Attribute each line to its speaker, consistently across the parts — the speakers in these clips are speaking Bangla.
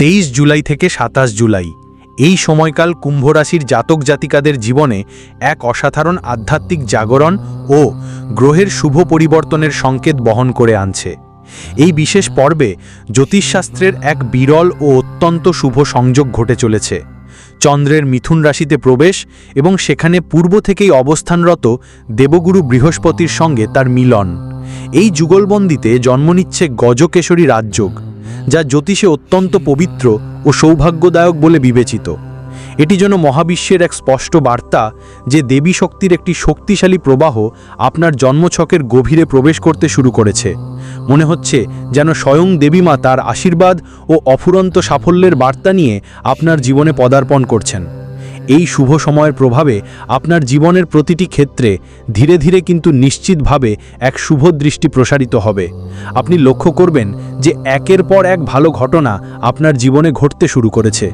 Speaker 1: তেইশ জুলাই থেকে সাতাশ জুলাই। এই সময়কাল কুম্ভরাশির জাতক জাতিকাদের জীবনে এক অসাধারণ আধ্যাত্মিক জাগরণ ও গ্রহের শুভ পরিবর্তনের সংকেত বহন করে আনছে। এই বিশেষ পর্বে জ্যোতিষশাস্ত্রের এক বিরল ও অত্যন্ত শুভ সংযোগ ঘটে চলেছে। চন্দ্রের মিথুন রাশিতে প্রবেশ এবং সেখানে পূর্ব থেকেই অবস্থানরত দেবগুরু বৃহস্পতির সঙ্গে তার মিলন। এই যুগলবন্দিতে জন্ম নিচ্ছে গজকেশরী রাজযোগ। যা জ্যোতিষে অত্যন্ত পবিত্র ও সৌভাগ্যদায়ক বলে বিবেচিত। এটি যেন মহাবিশ্বের এক স্পষ্ট বার্তা যে দেবী শক্তির একটি শক্তিশালী প্রবাহ আপনার জন্মছকের গভীরে প্রবেশ করতে শুরু করেছে। মনে হচ্ছে যেন স্বয়ং দেবীমা তার আশীর্বাদ ও অফুরন্ত সাফল্যের বার্তা নিয়ে আপনার জীবনে পদার্পণ করছেন। এই শুভ সময়ের প্রভাবে আপনার জীবনের প্রতিটি ক্ষেত্রে ধীরে ধীরে কিন্তু নিশ্চিতভাবে এক শুভ দৃষ্টি প্রসারিত হবে। আপনি লক্ষ্য করবেন যে একের পর এক ভালো ঘটনা আপনার জীবনে ঘটতে শুরু করেছে।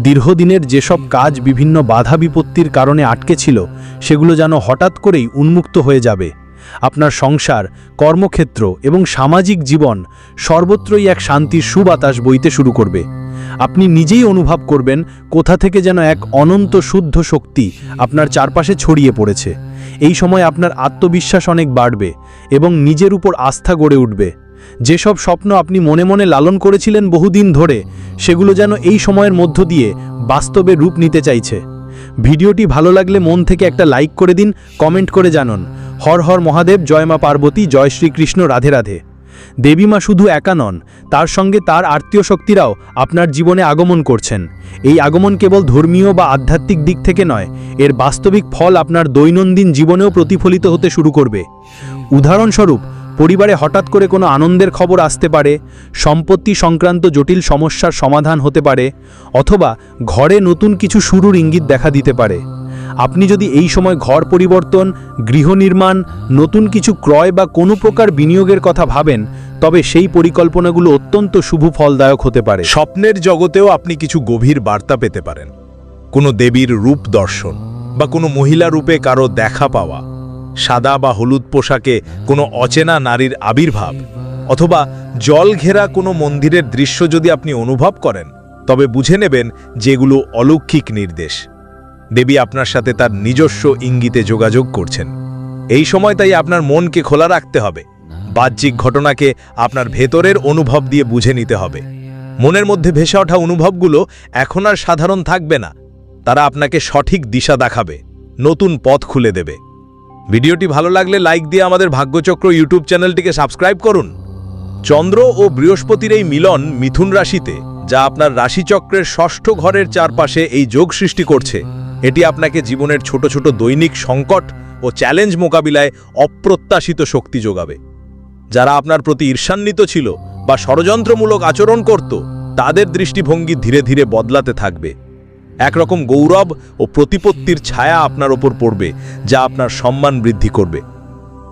Speaker 1: দীর্ঘদিনের যেসব কাজ বিভিন্ন বাধা বিপত্তির কারণে আটকে ছিল, সেগুলো যেন হঠাৎ করেই উন্মুক্ত হয়ে যাবে। আপনার সংসার, কর্মক্ষেত্র এবং সামাজিক জীবন সর্বত্রই এক শান্তির সুবাতাস বইতে শুরু করবে। আপনি নিজেই অনুভব করবেন কোথা থেকে যেন এক অনন্ত শুদ্ধ শক্তি আপনার চারপাশে ছড়িয়ে পড়েছে। এই সময় আপনার আত্মবিশ্বাস অনেক বাড়বে এবং নিজের উপর আস্থা গড়ে উঠবে। যেসব স্বপ্ন আপনি মনে মনে লালন করেছিলেন বহুদিন ধরে, সেগুলো যেন এই সময়ের মধ্য দিয়ে বাস্তবে রূপ নিতে চাইছে। ভিডিওটি ভালো লাগলে মন থেকে একটা লাইক করে দিন, কমেন্ট করে জানান। হর হর মহাদেব, জয় মা পার্বতী, জয় শ্রীকৃষ্ণ, রাধে রাধে। দেবীমা শুধু একা নন, তার সঙ্গে তার আত্মীয় শক্তিরাও আপনার জীবনে আগমন করছেন। এই আগমন কেবল ধর্মীয় বা আধ্যাত্মিক দিক থেকে নয়, এর বাস্তবিক ফল আপনার দৈনন্দিন জীবনেও প্রতিফলিত হতে শুরু করবে। উদাহরণস্বরূপ, পরিবারে হঠাৎ করে কোনো আনন্দের খবর আসতে পারে, সম্পত্তি সংক্রান্ত জটিল সমস্যার সমাধান হতে পারে, অথবা ঘরে নতুন কিছু শুরুর ইঙ্গিত দেখা দিতে পারে। আপনি যদি এই সময় ঘর পরিবর্তন, গৃহ নির্মাণ, নতুন কিছু ক্রয় বা কোনো প্রকার বিনিয়োগের কথা ভাবেন, তবে সেই পরিকল্পনাগুলো অত্যন্ত শুভ ফলদায়ক হতে পারে।
Speaker 2: স্বপ্নের জগতেও আপনি কিছু গভীর বার্তা পেতে পারেন। কোনো দেবীর রূপ দর্শন বা কোনো মহিলা রূপে কারও দেখা পাওয়া, সাদা বা হলুদ পোশাকে কোনো অচেনা নারীর আবির্ভাব, অথবা জল ঘেরা কোনো মন্দিরের দৃশ্য যদি আপনি অনুভব করেন, তবে বুঝে নেবেন যেগুলো অলৌকিক নির্দেশ। দেবী আপনার সাথে তার নিজস্ব ইঙ্গিতে যোগাযোগ করছেন। এই সময় তাই আপনার মনকে খোলা রাখতে হবে। বাহ্যিক ঘটনাকে আপনার ভেতরের অনুভব দিয়ে বুঝে নিতে হবে। মনের মধ্যে ভেসে ওঠা অনুভবগুলো এখন আর সাধারণ থাকবে না। তারা আপনাকে সঠিক দিশা দেখাবে, নতুন পথ খুলে দেবে। ভিডিওটি ভালো লাগলে লাইক দিয়ে আমাদের ভাগ্যচক্র ইউটিউব চ্যানেলটিকে সাবস্ক্রাইব করুন। চন্দ্র ও বৃহস্পতির এই মিলন মিথুন রাশিতে, যা আপনার রাশিচক্রের ষষ্ঠ ঘরের চারপাশে এই যোগ সৃষ্টি করছে। এটি আপনাকে জীবনের ছোট ছোট দৈনিক সংকট ও চ্যালেঞ্জ মোকাবিলায় অপ্রত্যাশিত শক্তি যোগাবে। যারা আপনার প্রতি ঈর্ষান্বিত ছিল বা ষড়যন্ত্রমূলক আচরণ করত, তাদের দৃষ্টিভঙ্গি ধীরে ধীরে বদলাতে থাকবে। একরকম গৌরব ও প্রতিপত্তির ছায়া আপনার ওপর পড়বে, যা আপনার সম্মান বৃদ্ধি করবে।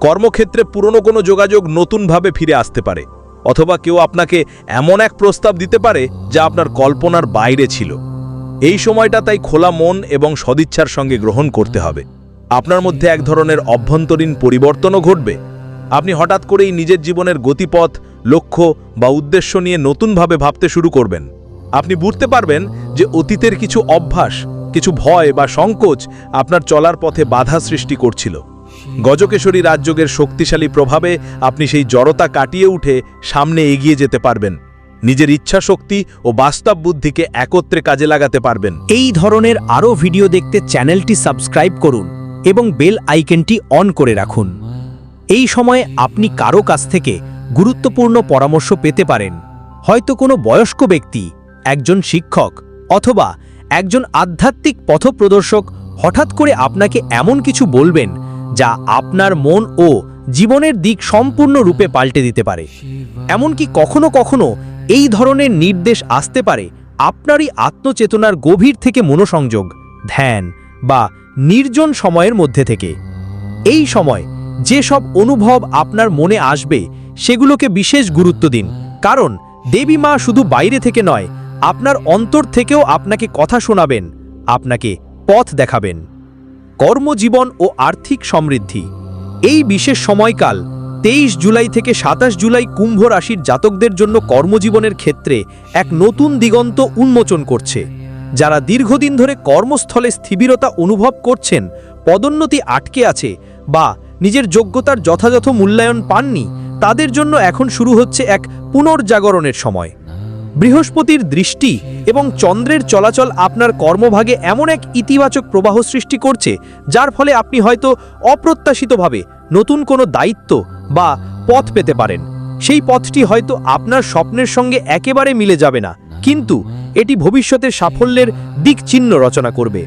Speaker 2: কর্মক্ষেত্রে পুরনো কোনো যোগাযোগ নতুনভাবে ফিরে আসতে পারে, অথবা কেউ আপনাকে এমন এক প্রস্তাব দিতে পারে, যা আপনার কল্পনার বাইরে ছিল। এই সময়টা তাই খোলা মন এবং সদিচ্ছার সঙ্গে গ্রহণ করতে হবে। আপনার মধ্যে এক ধরনের অভ্যন্তরীণ পরিবর্তনও ঘটবে। আপনি হঠাৎ করেই নিজের জীবনের গতিপথ, লক্ষ্য বা উদ্দেশ্য নিয়ে নতুনভাবে ভাবতে শুরু করবেন। আপনি বুঝতে পারবেন যে অতীতের কিছু অভ্যাস, কিছু ভয় বা সংকোচ আপনার চলার পথে বাধা সৃষ্টি করছিল। গজকেশরী রাজযোগের শক্তিশালী প্রভাবে আপনি সেই জড়তা কাটিয়ে উঠে সামনে এগিয়ে যেতে পারবেন। নিজের ইচ্ছা শক্তি ও বাস্তব বুদ্ধিকে একত্রে কাজে লাগাতে পারবেন।
Speaker 3: এই ধরনের আরও ভিডিও দেখতে চ্যানেলটি সাবস্ক্রাইব করুন এবং বেল আইকনটি অন করে রাখুন। এই সময়ে আপনি কারও কাছ থেকে গুরুত্বপূর্ণ পরামর্শ পেতে পারেন। হয়তো কোনো বয়স্ক ব্যক্তি, একজন শিক্ষক অথবা একজন আধ্যাত্মিক পথপ্রদর্শক হঠাৎ করে আপনাকে এমন কিছু বলবেন যা আপনার মন ও জীবনের দিক সম্পূর্ণরূপে পাল্টে দিতে পারে। এমনকি কখনো কখনো এই ধরনের নির্দেশ আসতে পারে আপনারই আত্মচেতনার গভীর থেকে মনোসংযোগ, ধ্যান বা নির্জন সময়ের মধ্যে থেকে। এই সময় যেসব অনুভব আপনার মনে আসবে, সেগুলোকে বিশেষ গুরুত্ব দিন। কারণ দেবী মা শুধু বাইরে থেকে নয়, আপনার অন্তর থেকেও আপনাকে কথা শোনাবেন, আপনাকে পথ দেখাবেন। কর্মজীবন ও আর্থিক সমৃদ্ধি। এই বিশেষ সময়কাল
Speaker 4: তেইশ জুলাই থেকে সাতাশ জুলাই কুম্ভ রাশির জাতকদের জন্য কর্মজীবনের ক্ষেত্রে এক নতুন দিগন্ত উন্মোচন করছে। যারা দীর্ঘদিন ধরে কর্মস্থলে স্থিবিরতা অনুভব করছেন, পদোন্নতি আটকে আছে বা নিজের যোগ্যতার যথাযথ মূল্যায়ন পাননি, তাদের জন্য এখন শুরু হচ্ছে এক পুনর্জাগরণের সময়। বৃহস্পতির দৃষ্টি এবং চন্দ্রের চলাচল আপনার কর্মভাগে এমন এক ইতিবাচক প্রবাহ সৃষ্টি করছে, যার ফলে আপনি হয়তো অপ্রত্যাশিতভাবে নতুন কোনো দায়িত্ব বা পথ পেতে পারেন। সেই পথটি হয়তো আপনার স্বপ্নের সঙ্গে একেবারে মিলে যাবে না, কিন্তু এটি ভবিষ্যতের সাফল্যের দিক চিহ্ন রচনা করবে।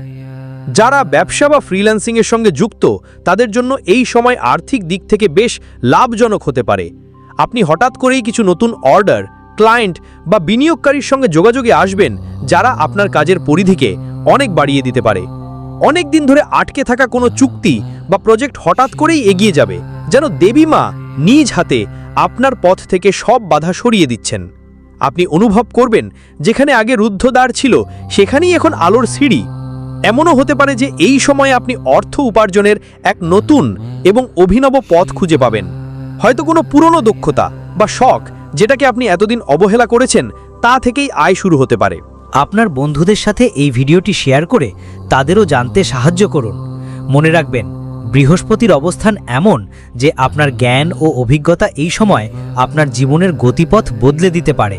Speaker 4: যারা ব্যবসা বা ফ্রিল্যান্সিংয়ের সঙ্গে যুক্ত, তাদের জন্য এই সময় আর্থিক দিক থেকে বেশ লাভজনক হতে পারে। আপনি হঠাৎ করেই কিছু নতুন অর্ডার ক্লায়েন্ট বা বিনিয়োগকারীর সঙ্গে যোগাযোগে আসবেন, যারা আপনার কাজের পরিধিকে অনেক বাড়িয়ে দিতে পারে। অনেক দিন ধরে আটকে থাকা কোনো চুক্তি বা প্রজেক্ট হঠাৎ করেই এগিয়ে যাবে। যেন দেবী মা নিজ হাতে আপনার পথ থেকে সব বাধা সরিয়ে দিচ্ছেন। আপনি অনুভব করবেন, যেখানে আগে রুদ্ধদ্বার ছিল, সেখানেই এখন আলোর সিঁড়ি। এমনও হতে পারে যে এই সময়ে আপনি অর্থ উপার্জনের এক নতুন এবং অভিনব পথ খুঁজে পাবেন। হয়তো কোনো পুরনো দক্ষতা বা শখ যেটাকে আপনি এতদিন অবহেলা করেছেন, তা থেকেই আয় শুরু হতে পারে।
Speaker 1: আপনার বন্ধুদের সাথে এই ভিডিওটি শেয়ার করে তাদেরও জানতে সাহায্য করুন। মনে রাখবেন বৃহস্পতির অবস্থান এমন যে আপনার জ্ঞান ও অভিজ্ঞতা এই সময় আপনার জীবনের গতিপথ বদলে দিতে পারে।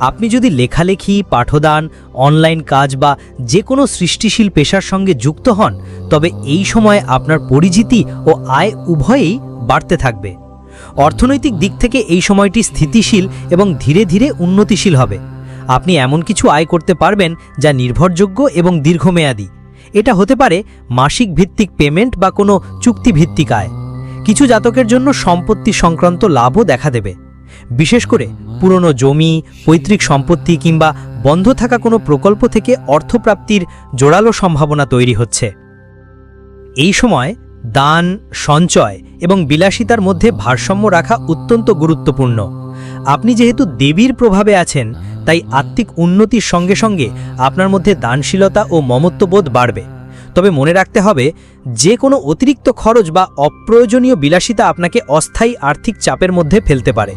Speaker 1: আপনি যদি লেখালেখি, পাঠদান, অনলাইন কাজ বা যে কোনো সৃষ্টিশীল পেশার সঙ্গে যুক্ত হন, তবে এই সময় আপনার পরিচিতি ও আয় উভয়েই বাড়তে থাকবে। অর্থনৈতিক দিক থেকে এই সময়টি স্থিতিশীল এবং ধীরে ধীরে উন্নতিশীল হবে। আপনি এমন কিছু আয় করতে পারবেন যা নির্ভরযোগ্য এবং দীর্ঘমেয়াদী। এটা হতে পারে মাসিক ভিত্তিক পেমেন্ট বা কোনো চুক্তিভিত্তিক আয়। কিছু জাতকের জন্য সম্পত্তি সংক্রান্ত লাভও দেখা দেবে। বিশেষ করে পুরনো জমি, পৈতৃক সম্পত্তি কিংবা বন্ধ থাকা কোনো প্রকল্প থেকে অর্থপ্রাপ্তির জোরালো সম্ভাবনা তৈরি হচ্ছে। এই সময় দান, সঞ্চয় এবং বিলাসিতার মধ্যে ভারসাম্য রাখা অত্যন্ত গুরুত্বপূর্ণ। আপনি যেহেতু দেবীর প্রভাবে আছেন তাই আত্মিক উন্নতির সঙ্গে সঙ্গে আপনার মধ্যে দানশীলতা ও মমত্ববোধ বাড়বে। তবে মনে রাখতে হবে, যে কোনো অতিরিক্ত খরচ বা অপ্রয়োজনীয় বিলাসিতা আপনাকে অস্থায়ী আর্থিক চাপের মধ্যে ফেলতে পারে।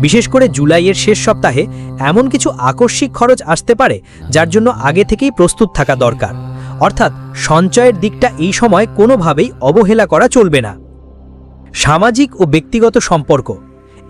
Speaker 1: বিশেষ করে জুলাইয়ের শেষ সপ্তাহে এমন কিছু আকস্মিক খরচ আসতে পারে, যার জন্য আগে থেকেই প্রস্তুত থাকা দরকার। অর্থাৎ সঞ্চয়ের দিকটা এই সময় কোনোভাবেই অবহেলা করা চলবে না। সামাজিক ও ব্যক্তিগত সম্পর্ক।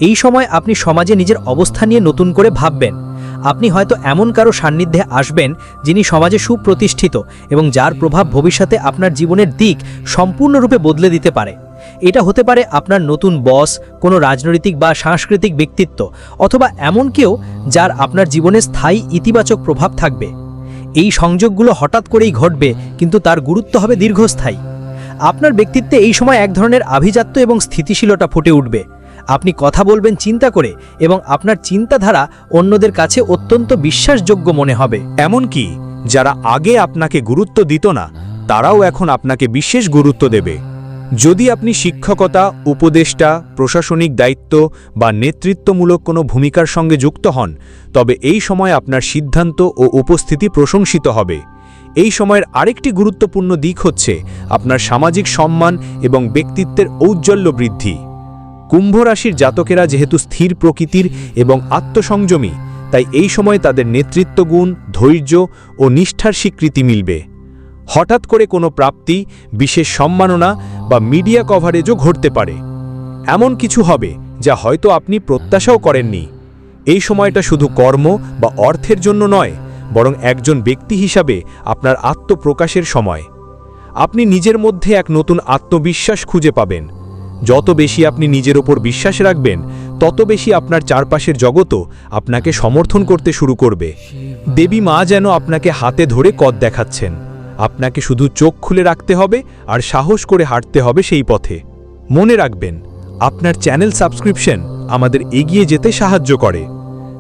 Speaker 1: এই সময় আপনি সমাজে নিজের অবস্থা নিয়ে নতুন করে ভাববেন। আপনি হয়তো এমন কারও সান্নিধ্যে আসবেন যিনি সমাজে সুপ্রতিষ্ঠিত এবং যার প্রভাব ভবিষ্যতে আপনার জীবনের দিক সম্পূর্ণরূপে বদলে দিতে পারে। এটা হতে পারে আপনার নতুন বস, কোনো রাজনৈতিক বা সাংস্কৃতিক ব্যক্তিত্ব, অথবা এমন কেউ যার আপনার জীবনে স্থায়ী ইতিবাচক প্রভাব থাকবে। এই সংযোগগুলো হঠাৎ করেই ঘটবে, কিন্তু তার গুরুত্ব হবে দীর্ঘস্থায়ী। আপনার ব্যক্তিত্বে এই সময় এক ধরনের আভিজাত্য এবং স্থিতিশীলতা ফুটে উঠবে। আপনি কথা বলবেন চিন্তা করে এবং আপনার চিন্তাধারা অন্যদের কাছে অত্যন্ত বিশ্বাসযোগ্য মনে হবে।
Speaker 5: এমনকি যারা আগে আপনাকে গুরুত্ব দিত না, তারাও এখন আপনাকে বিশেষ গুরুত্ব দেবে। যদি আপনি শিক্ষকতা, উপদেষ্টা, প্রশাসনিক দায়িত্ব বা নেতৃত্বমূলক কোনো ভূমিকার সঙ্গে যুক্ত হন, তবে এই সময় আপনার সিদ্ধান্ত ও উপস্থিতি প্রশংসিত হবে। এই সময়ের আরেকটি গুরুত্বপূর্ণ দিক হচ্ছে আপনার সামাজিক সম্মান এবং ব্যক্তিত্বের ঔজ্জ্বল্য বৃদ্ধি। কুম্ভ রাশির জাতকেরা যেহেতু স্থির প্রকৃতির এবং আত্মসংযমী, তাই এই সময় তাদের নেতৃত্বগুণ ধৈর্য ও নিষ্ঠার স্বীকৃতি মিলবে। হঠাৎ করে কোনো প্রাপ্তি, বিশেষ সম্মাননা বা মিডিয়া কভারেজও ঘটতে পারে। এমন কিছু হবে যা হয়তো আপনি প্রত্যাশাও করেননি। এই সময়টা শুধু কর্ম বা অর্থের জন্য নয়, বরং একজন ব্যক্তি হিসাবে আপনার আত্মপ্রকাশের সময়। আপনি নিজের মধ্যে এক নতুন আত্মবিশ্বাস খুঁজে পাবেন। যত বেশি আপনি নিজের ওপর বিশ্বাস রাখবেন, তত বেশি আপনার চারপাশের জগতও আপনাকে সমর্থন করতে শুরু করবে। দেবী মা যেন আপনাকে হাতে ধরে কদ দেখাচ্ছেন। আপনাকে শুধু চোখ খুলে রাখতে হবে আর সাহস করে হাঁটতে হবে সেই পথে। মনে রাখবেন, আপনার চ্যানেল সাবস্ক্রিপশন আমাদের এগিয়ে যেতে সাহায্য করে।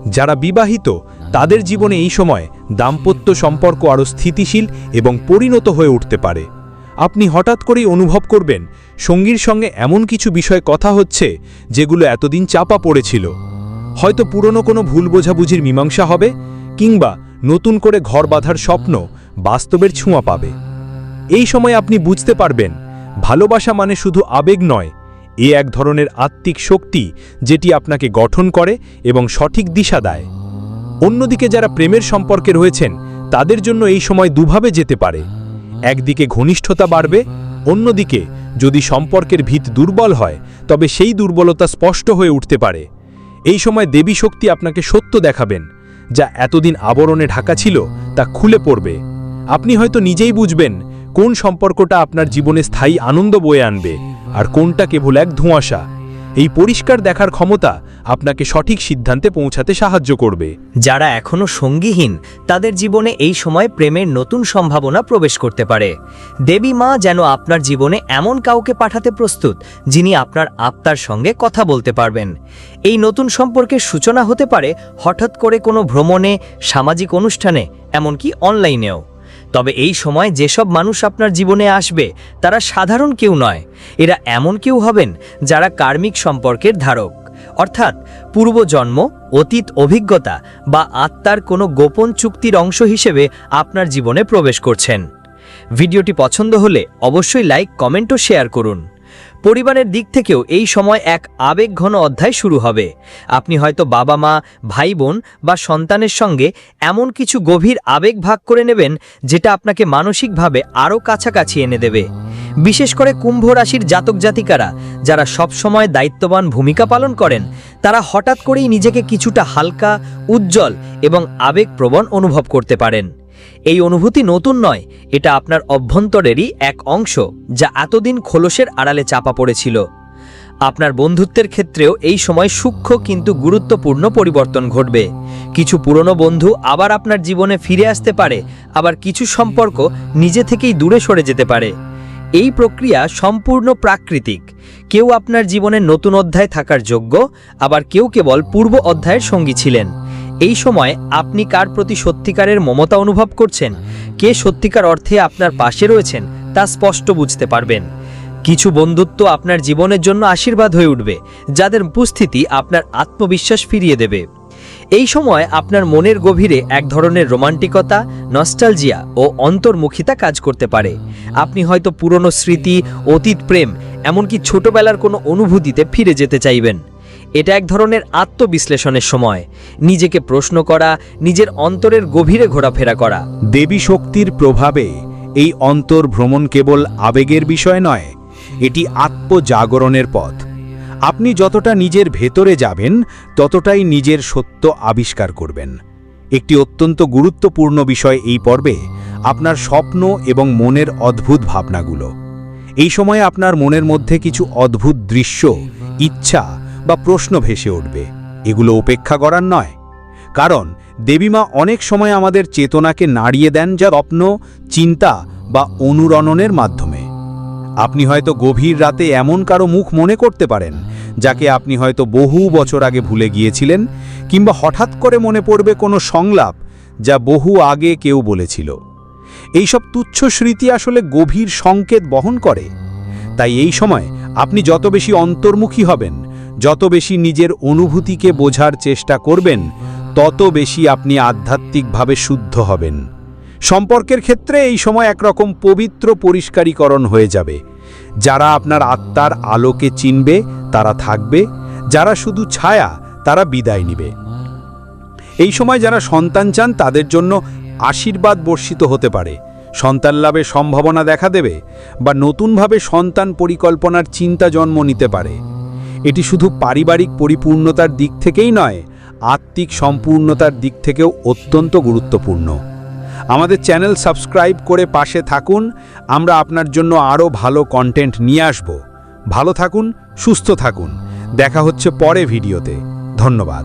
Speaker 5: যারা বিবাহিত, তাদের জীবনে এই সময় দাম্পত্য সম্পর্ক আরও স্থিতিশীল এবং পরিণত হয়ে উঠতে পারে। আপনি হঠাৎ করেই অনুভব করবেন, সঙ্গীর সঙ্গে এমন কিছু বিষয় কথা হচ্ছে, যেগুলো এতদিন চাপা পড়েছিল। হয়তো পুরনো কোনো ভুল বোঝাবুঝির মীমাংসা হবে, কিংবা নতুন করে ঘর বাঁধার স্বপ্ন বাস্তবের ছোঁয়া পাবে। এই সময় আপনি বুঝতে পারবেন, ভালোবাসা মানে শুধু আবেগ নয়,
Speaker 1: এ এক ধরনের আত্মিক শক্তি যেটি আপনাকে গঠন করে এবং সঠিক দিশা দেয়। অন্যদিকে যারা প্রেমের সম্পর্কে রয়েছেন, তাদের জন্য এই সময় দুভাবে যেতে পারে। একদিকে ঘনিষ্ঠতা বাড়বে, অন্যদিকে যদি সম্পর্কের ভিত দুর্বল হয়, তবে সেই দুর্বলতা স্পষ্ট হয়ে উঠতে পারে। এই সময় দেবী শক্তি আপনাকে সত্য দেখাবেন, যা এতদিন আবরণে ঢাকা ছিল তা খুলে পড়বে। আপনি হয়তো নিজেই বুঝবেন কোন সম্পর্কটা আপনার জীবনে স্থায়ী আনন্দ বয়ে আনবে আর কোনটা কেবল এক ধোঁয়াশা। এই পরিষ্কার দেখার ক্ষমতা আপনাকে সঠিক সিদ্ধান্তে পৌঁছাতে সাহায্য করবে।
Speaker 6: যারা এখনও সঙ্গীহীন, তাদের জীবনে এই সময় প্রেমের নতুন সম্ভাবনা প্রবেশ করতে পারে। দেবী মা যেন আপনার জীবনে এমন কাউকে পাঠাতে প্রস্তুত, যিনি আপনার আত্মার সঙ্গে কথা বলতে পারবেন। এই নতুন সম্পর্কের সূচনা হতে পারে হঠাৎ করে কোনো ভ্রমণে, সামাজিক অনুষ্ঠানে, এমনকি অনলাইনেও। তবে এই সময় যেসব মানুষ আপনার জীবনে আসবে, তারা সাধারণ কেউ নয়। এরা এমন কেউ হবেন, যারা কার্মিক সম্পর্কের ধারক। অর্থাৎ পূর্বজন্ম, অতীত অভিজ্ঞতা বা আত্মার কোনো গোপন চুক্তির অংশ হিসেবে আপনার জীবনে প্রবেশ করছেন। ভিডিওটি পছন্দ হলে অবশ্যই লাইক, কমেন্ট ও শেয়ার করুন। পরিবারের দিক থেকেও এই সময় এক আবেগঘন অধ্যায় শুরু হবে। আপনি হয়তো বাবা মা ভাই বোন বা সন্তানের সঙ্গে এমন কিছু গভীর আবেগ ভাগ করে নেবেন, যেটা আপনাকে মানসিকভাবে আরও কাছাকাছি এনে দেবে। বিশেষ করে কুম্ভ রাশির জাতক জাতিকারা, যারা সবসময় দায়িত্ববান ভূমিকা পালন করেন, তারা হঠাৎ করেই নিজেকে কিছুটা হালকা, উজ্জ্বল এবং আবেগপ্রবণ অনুভব করতে পারেন। এই অনুভূতি নতুন নয়, এটা আপনার অভ্যন্তরেরই এক অংশ, যা এতদিন খোলসের আড়ালে চাপা পড়েছিল। আপনার বন্ধুত্বের ক্ষেত্রেও এই সময় সূক্ষ্ম কিন্তু গুরুত্বপূর্ণ পরিবর্তন ঘটবে। কিছু পুরনো বন্ধু আবার আপনার জীবনে ফিরে আসতে পারে, আবার কিছু সম্পর্ক নিজে থেকেই দূরে সরে যেতে পারে। এই প্রক্রিয়া সম্পূর্ণ প্রাকৃতিক। কেউ আপনার জীবনে নতুন অধ্যায় থাকার যোগ্য, আবার কেউ কেবল পূর্ব অধ্যায়ের সঙ্গী ছিলেন। এই সময় আপনি কার প্রতি সত্যিকারের মমতা অনুভব করছেন? কে সত্যিকার অর্থে আপনার পাশে রয়েছেন, তা স্পষ্ট বুঝতে পারবেন। কিছু বন্ধুত্ব আপনার জীবনের জন্য আশীর্বাদ হয়ে উঠবে, যাদের উপস্থিতি আপনার আত্মবিশ্বাস ফিরিয়ে দেবে। এই সময় আপনার মনের গভীরে এক ধরনের রোমান্টিকতা, নস্টালজিয়া ও অন্তর্মুখিতা কাজ করতে পারে। আপনি হয়তো পুরনো স্মৃতি, অতীত প্রেম, এমনকি ছোটবেলার কোনো অনুভূতিতে ফিরে যেতে চাইবেন। এটা এক ধরনের আত্মবিশ্লেষণের সময়। নিজেকে প্রশ্ন করা, নিজের অন্তরের গভীরে ঘোরাফেরা করা।
Speaker 1: দেবী শক্তির প্রভাবে এই অন্তর্ভ্রমণ কেবল আবেগের বিষয় নয়, এটি আত্মজাগরণের পথ। আপনি যতটা নিজের ভেতরে যাবেন, ততটাই নিজের সত্য আবিষ্কার করবেন। একটি অত্যন্ত গুরুত্বপূর্ণ বিষয় এই পর্বে, আপনার স্বপ্ন এবং মনের অদ্ভুত ভাবনাগুলো। এই সময়ে আপনার মনের মধ্যে কিছু অদ্ভুত দৃশ্য, ইচ্ছা বা প্রশ্ন ভেসে উঠবে। এগুলো উপেক্ষা করার নয়। কারণ, দেবীমা অনেক সময় আমাদের চেতনাকে নাড়িয়ে দেন যা স্বপ্ন, চিন্তা বা অনুরণনের মাধ্যমে। আপনি হয়তো গভীর রাতে এমন কারও মুখ মনে করতে পারেন যাকে আপনি হয়তো বহু বছর আগে ভুলে গিয়েছিলেন, কিংবা হঠাৎ করে মনে পড়বে কোনো সংলাপ যা বহু আগে কেউ বলেছিল। এইসব তুচ্ছ স্মৃতি আসলে গভীর সংকেত বহন করে। তাই এই সময় আপনি যত বেশি অন্তর্মুখী হবেন, যত বেশি নিজের অনুভূতিকে বোঝার চেষ্টা করবেন, তত বেশি আপনি আধ্যাত্মিকভাবে শুদ্ধ হবেন। সম্পর্কের ক্ষেত্রে এই সময় একরকম পবিত্র পরিষ্কারীকরণ হয়ে যাবে। যারা আপনার আত্মার আলোকে চিনবে, তারা থাকবে। যারা শুধু ছায়া, তারা বিদায় নিবে। এই সময় যারা সন্তান চান, তাদের জন্য আশীর্বাদ বর্ষিত হতে পারে। সন্তান লাভের সম্ভাবনা দেখা দেবে বা নতুনভাবে সন্তান পরিকল্পনার চিন্তা জন্ম নিতে পারে। এটি শুধু পারিবারিক পরিপূর্ণতার দিক থেকেই নয়, আত্মিক সম্পূর্ণতার দিক থেকেও অত্যন্ত গুরুত্বপূর্ণ। আমাদের চ্যানেল সাবস্ক্রাইব করে পাশে থাকুন। আমরা আপনার জন্য আরও ভালো কন্টেন্ট নিয়ে আসব। ভালো থাকুন, সুস্থ থাকুন। দেখা হচ্ছে পরে ভিডিওতে। ধন্যবাদ।